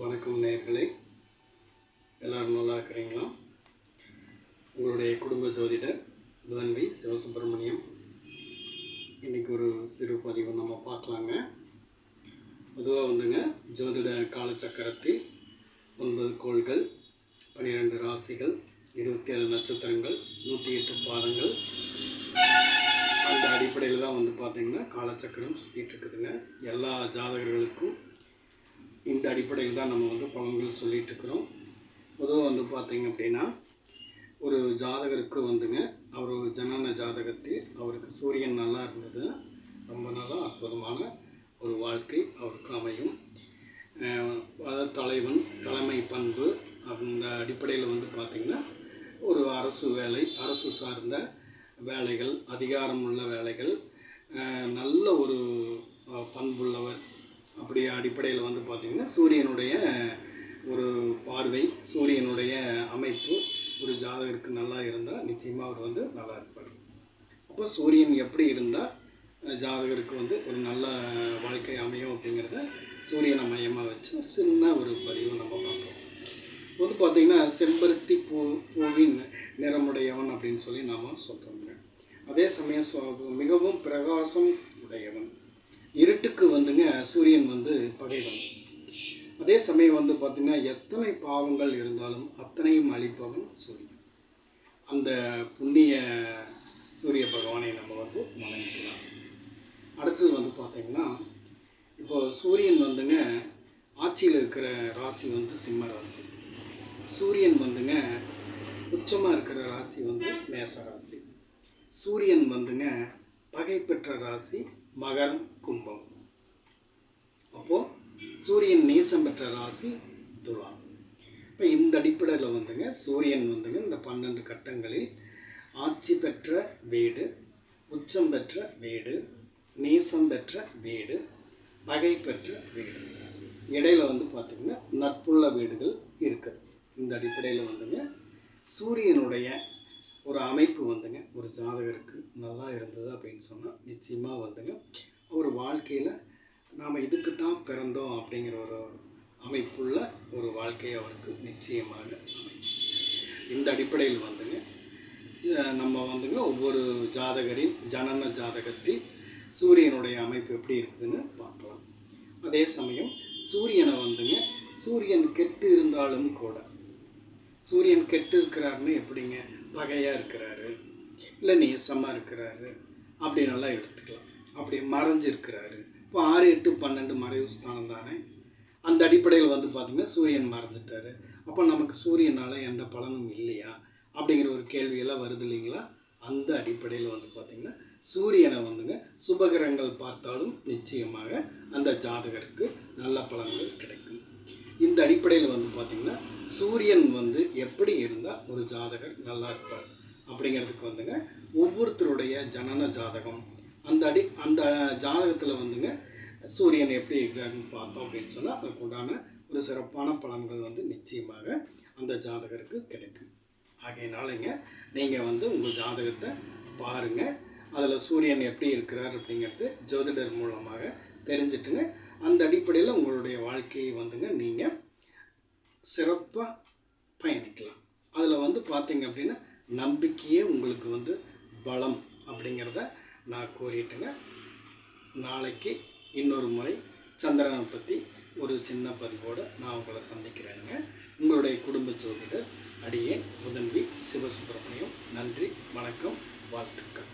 வணக்கம் நேயர்களே. எல்லோரும் நல்லா இருக்கிறீங்களா? உங்களுடைய குடும்ப ஜோதிடர் புதன்வி சிவசுப்பிரமணியம். இன்றைக்கி ஒரு சிறு பதிவு நம்ம பார்க்கலாங்க. பொதுவாக வந்துங்க ஜோதிட காலச்சக்கரத்தில் ஒன்பது கோள்கள் பன்னிரெண்டு ராசிகள் இருபத்தி ஏழு நட்சத்திரங்கள் நூற்றி எட்டு பாதங்கள். அந்த அடிப்படையில் தான் வந்து பார்த்திங்கன்னா காலச்சக்கரம் சுற்றிட்டு இருக்குதுங்க. எல்லா ஜாதகர்களுக்கும் இந்த அடிப்படையில் தான் நம்ம வந்து பலன்கள் சொல்லிட்டு இருக்கிறோம் பொதுவாக வந்து பார்த்தீங்க அப்படின்னா ஒரு ஜாதகருக்கு வந்துங்க அவர் ஜனன ஜாதகத்தில் அவருக்கு சூரியன் நல்லா இருந்தது. ரொம்ப நாளாக அற்புதமான ஒரு வாழ்க்கை அவருக்கு அமையும். அதாவது தலைவன் தலைமை பண்பு அந்த அடிப்படையில் வந்து பார்த்திங்கன்னா ஒரு அரசு வேலை அரசு சார்ந்த வேலைகள் அதிகாரம் உள்ள வேலைகள் அஹ் நல்ல ஒரு அஹ், பண்புள்ளவர் அப்படி அடிப்படையில் வந்து பார்த்திங்கன்னா சூரியனுடைய ஒரு பார்வை சூரியனுடைய அமைப்பு ஒரு ஜாதகருக்கு நல்லா இருந்தால் நிச்சயமாக அவர் வந்து நல்லா இருப்பார். அப்போ சூரியன் எப்படி இருந்தால் ஜாதகருக்கு வந்து ஒரு நல்ல வாழ்க்கை அமையும் அப்படிங்கிறத சூரியனை மையமாக வச்சு ஒரு சின்ன ஒரு பதிவு நம்ம பார்ப்போம். வந்து பார்த்திங்கன்னா செம்பருத்தி பூ பூவின் நிறமுடையவன் அப்படின்னு சொல்லி நாம் சொல்கிறோங்க அதே சமயம் மிகவும் பிரகாசம் உடையவன். இருட்டுக்கு வந்துங்க சூரியன் வந்து பகைவன் அதே சமயம் வந்து பார்த்திங்கன்னா எத்தனை பாவங்கள் இருந்தாலும் அத்தனையும் அழிப்பவன் சூரியன். அந்த புண்ணிய சூரிய பகவானை நம்ம வந்து வணங்கிக்கலாம் அடுத்தது வந்து பார்த்திங்கன்னா இப்போ சூரியன் வந்துங்க ஆட்சியில் இருக்கிற ராசி வந்து சிம்ம ராசி. சூரியன் வந்துங்க உச்சமாக இருக்கிற ராசி வந்து மேச ராசி. சூரியன் வந்துங்க பகை பெற்ற ராசி மகரம் கும்பம். அப்போது சூரியன் நீசம் பெற்ற ராசி துலா இப்போ இந்த அடிப்படையில் வந்துங்க சூரியன் வந்துங்க இந்த பன்னெண்டு கட்டங்களில் ஆட்சி பெற்ற வீடு உச்சம் பெற்ற வீடு நேசம் பெற்ற வீடு பகை பெற்ற வீடு. இடையில வந்து பார்த்திங்கன்னா நட்புள்ள வீடுகள் இருக்குது இந்த அடிப்படையில் வந்துங்க சூரியனுடைய ஒரு அமைப்பு வந்துங்க ஒரு ஜாதகருக்கு நல்லா இருந்தது அப்படின்னு சொன்னால் நிச்சயமாக வந்துங்க ஒரு வாழ்க்கையில் நாம் இதுக்கு தான் பிறந்தோம் அப்படிங்கிற ஒரு அமைப்புள்ள ஒரு வாழ்க்கை அவருக்கு நிச்சயமாக அமையும் இந்த அடிப்படையில் வந்துங்க நம்ம வந்துங்க ஒவ்வொரு ஜாதகரின் ஜனன ஜாதகத்தில் சூரியனுடைய அமைப்பு எப்படி இருக்குதுன்னு பார்க்கலாம். அதே சமயம் சூரியனை வந்துங்க சூரியன் கெட்டு இருந்தாலும் கூட சூரியன் கெட்டு இருக்கிறாருன்னு எப்படிங்க பகையாக இருக்கிறாரு இல்லை நேசமாக இருக்கிறாரு அப்படி நல்லா எடுத்துக்கலாம். அப்படி மறைஞ்சிருக்கிறாரு இப்போ ஆறு எட்டு பன்னெண்டு மறைவு ஸ்தானம் தானே? அந்த அடிப்படையில் வந்து பார்த்திங்கன்னா சூரியன் மறைஞ்சிட்டாரு. அப்போ நமக்கு சூரியனால் எந்த பலனும் இல்லையா? அப்படிங்கிற ஒரு கேள்வியெல்லாம் வருது இல்லைங்களா? அந்த அடிப்படையில் வந்து பார்த்திங்கன்னா சூரியனை வந்துங்க சுபகிரகங்கள் பார்த்தாலும் நிச்சயமாக அந்த ஜாதகருக்கு நல்ல பலன்கள் கிடைக்கும். இந்த அடிப்படையில் வந்து பார்த்திங்கன்னா சூரியன் வந்து எப்படி இருந்தால் ஒரு ஜாதகர் நல்லா இருப்பார். அப்படிங்கிறதுக்கு வந்துங்க ஒவ்வொருத்தருடைய ஜனன ஜாதகம் அந்த அடி அந்த ஜாதகத்தில் வந்துங்க சூரியன் எப்படி இருக்கிறாருன்னு பார்த்தோம் அப்படின்னு சொன்னால் அதற்குண்டான ஒரு சிறப்பான பலன்கள் வந்து நிச்சயமாக அந்த ஜாதகருக்கு கிடைக்கும். ஆகையினாலங்க நீங்கள் வந்து உங்கள் ஜாதகத்தை பாருங்கள் அதில் சூரியன் எப்படி இருக்கிறார் அப்படிங்கிறது ஜோதிடர் மூலமாக தெரிஞ்சுட்டுங்க. அந்த அடிப்படையில் உங்களுடைய வாழ்க்கையை வந்துங்க நீங்கள் சிறப்பாக பயணிக்கலாம். அதில் வந்து பார்த்தீங்க அப்படின்னா நம்பிக்கையே உங்களுக்கு வந்து பலம் அப்படிங்கிறத நான் கூறிட்டுங்க நாளைக்கு இன்னொரு முறை சந்திரனை பற்றி ஒரு சின்ன பதிவோடு நான் உங்களை சந்திக்கிறேங்க உங்களுடைய குடும்ப ஜோதிடர் அடியேன் புதன்வி சிவசுப்பிரமணியம் நன்றி வணக்கம் வாழ்த்துக்கள்.